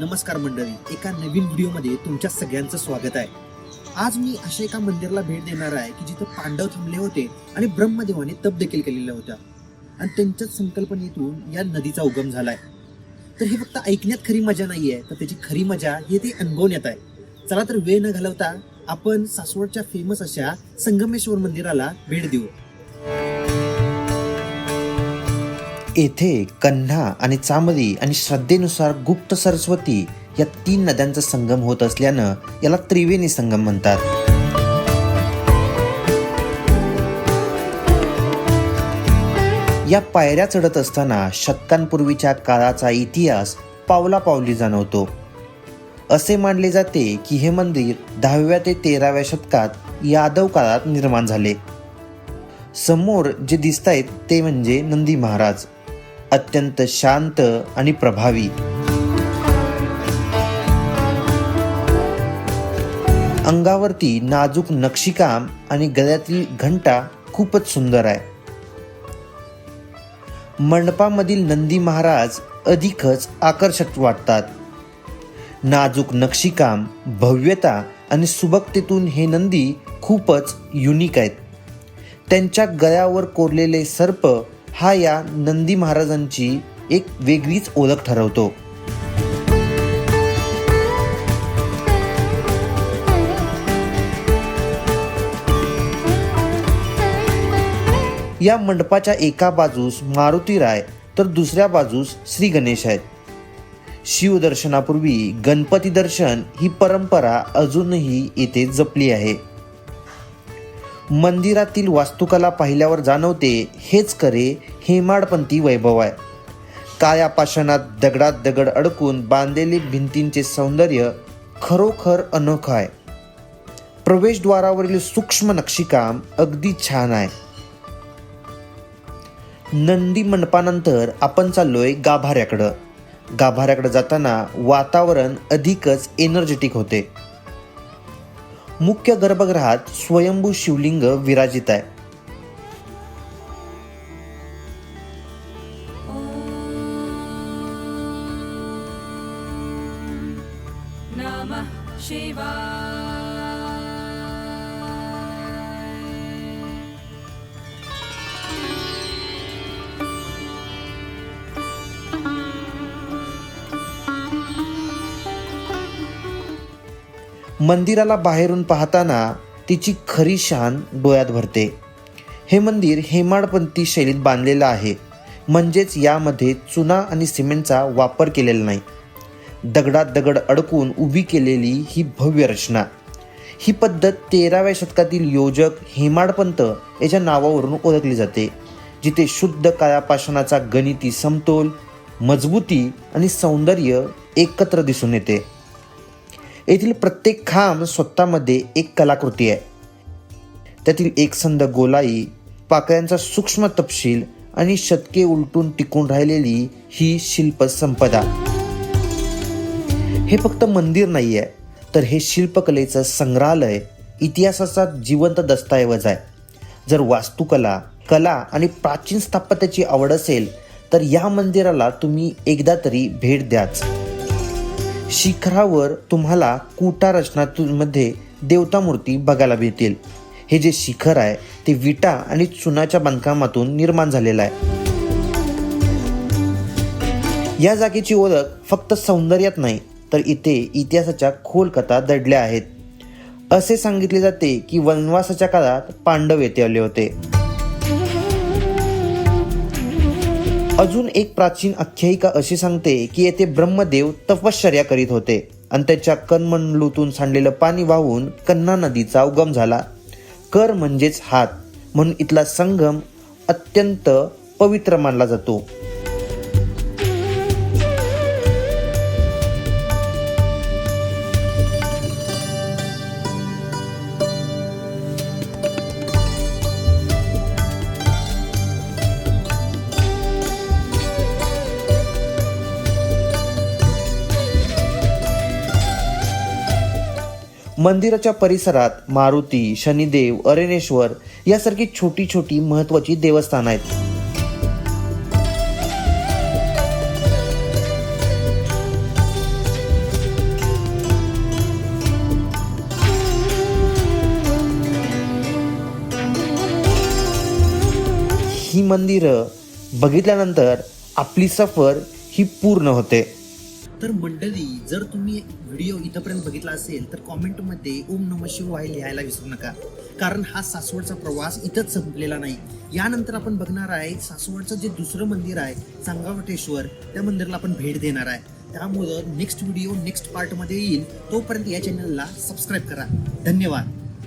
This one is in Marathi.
नमस्कार मंडळी एका नवीन व्हिडिओमध्ये तुमच्या सगळ्यांचं स्वागत आहे. आज मी अशा एका मंदिराला भेट देणार आहे की जिथं पांडव थांबले होते आणि ब्रह्मदेवाने तप देखील केलेल्या होत्या आणि त्यांच्याच संकल्पनेतून या नदीचा उगम झाला आहे तर हे फक्त ऐकण्यात खरी मजा नाही आहे तर त्याची खरी मजा हे ते अनुभवण्यात आहे. चला तर वेळ न घालवता आपण सासवडच्या फेमस अशा संगमेश्वर मंदिराला भेट देऊ. येथे कन्हा आणि चामरी आणि श्रद्धेनुसार गुप्त सरस्वती या तीन नद्यांचा संगम होत असल्यानं याला त्रिवेणी संगम म्हणतात. या पायऱ्या चढत असताना शतकांपूर्वीच्या काळाचा इतिहास पावलापावली जाणवतो. असे मानले जाते की हे मंदिर दहाव्या ते तेराव्या शतकात यादव काळात निर्माण झाले. समोर जे दिसत आहेत ते म्हणजे नंदी महाराज. अत्यंत शांत आणि प्रभावी. अंगावरती नाजूक नक्षीकाम आणि गळ्यातील घंटा खूपच सुंदर आहे. मंडपामधील नंदी महाराज अधिकच आकर्षक वाटतात. नाजूक नक्षीकाम भव्यता आणि सुबकतेतून हे नंदी खूपच युनिक आहेत. त्यांच्या गळ्यावर कोरलेले सर्प हा या नंदी महाराजांची एक वेगळीच ओळख ठरवतो. या मंडपाच्या एका बाजूस मारुती राय तर दुसऱ्या बाजूस श्री गणेश आहेत. शिवदर्शनापूर्वी गणपती दर्शन ही परंपरा अजूनही येथे जपली आहे. मंदिरातील वास्तुकला पाहिल्यावर जाणवते हेच करे हेमाडपंथी वैभव आहे. काळ्या पाषाणात दगडात दगड अडकून बांधलेले भिंतींचे सौंदर्य खरोखर अनोखं आहे. प्रवेशद्वारावरील सूक्ष्म नक्षीकाम अगदी छान आहे. नंदी मंडपानंतर आपण चाललोय गाभाऱ्याकडं. गाभाऱ्याकडे जाताना वातावरण अधिकच एनर्जेटिक होते. मुख्य गर्भगृहात स्वयंभू शिवलिंग विराजित आहे. शिवा मंदिराला बाहेरून पाहताना तिची खरी शान डोळ्यात भरते. हे मंदिर हेमाडपंथी शैलीत बांधलेलं आहे. म्हणजेच यामध्ये चुना आणि सिमेंटचा वापर केलेला नाही. दगडात दगड अडकून उभी केलेली ही भव्य रचना. ही पद्धत तेराव्या शतकातील योजक हेमाडपंत याच्या नावावरून ओळखली जाते जिथे शुद्ध काळापाषाणाचा गणिती समतोल मजबूती आणि सौंदर्य एकत्र दिसून येते. येथील प्रत्येक खांब स्वतःमध्ये एक कलाकृती आहे. त्यातील एकसंध गोलाई पाकळ्यांचा सूक्ष्म तपशील आणि शतके उलटून टिकून राहिलेली ही शिल्प संपदा हे फक्त मंदिर नाही आहे तर हे शिल्पकलेचं संग्रहालय इतिहासाचा जिवंत दस्तऐवज आहे. जर वास्तुकला कला आणि प्राचीन स्थापत्याची आवड असेल तर या मंदिराला तुम्ही एकदा तरी भेट द्याच. शिखरावर तुम्हाला कुटा रचनामध्ये देवता मूर्ती बघायला मिळतील हे जे शिखर आहे ते विटा आणि चुनाच्या बांधकामातून निर्माण झालेलं आहे. या जागेची ओळख फक्त सौंदर्यात नाही तर इथे इतिहासाच्या खोल कथा दडल्या आहेत. असे सांगितले जाते की वनवासाच्या काळात पांडव येथे आले होते. अजून एक प्राचीन आख्यायिका अशी सांगते की येथे ब्रह्मदेव तपश्चर्या करीत होते. आणि त्याच्या कनमंडलूतून सांडलेलं पाणी वाहून कन्ना नदीचा उगम झाला. कर म्हणजेच हात म्हणून इथला संगम अत्यंत पवित्र मानला जातो. मंदिराच्या परिसरात मारुती शनिदेव अरेनेश्वर यासारखी छोटी छोटी महत्वाची देवस्थानं आहेत. ही मंदिरं बघितल्यानंतर आपली सफर ही पूर्ण होते. तर मंडळी जर तुम्ही व्हिडिओ इथंपर्यंत बघितला असेल तर कॉमेंटमध्ये ओम नम शिवाय लिहायला विसरू नका. कारण हा सासवडचा प्रवास इथंच संपलेला नाही. यानंतर आपण बघणार आहे सासवडचं जे दुसरं मंदिर आहे सांगावटेश्वर त्या मंदिराला आपण भेट देणार आहे. त्यामुळं नेक्स्ट व्हिडिओ नेक्स्ट पार्टमध्ये येईल. तोपर्यंत या चॅनलला सबस्क्राईब करा. धन्यवाद.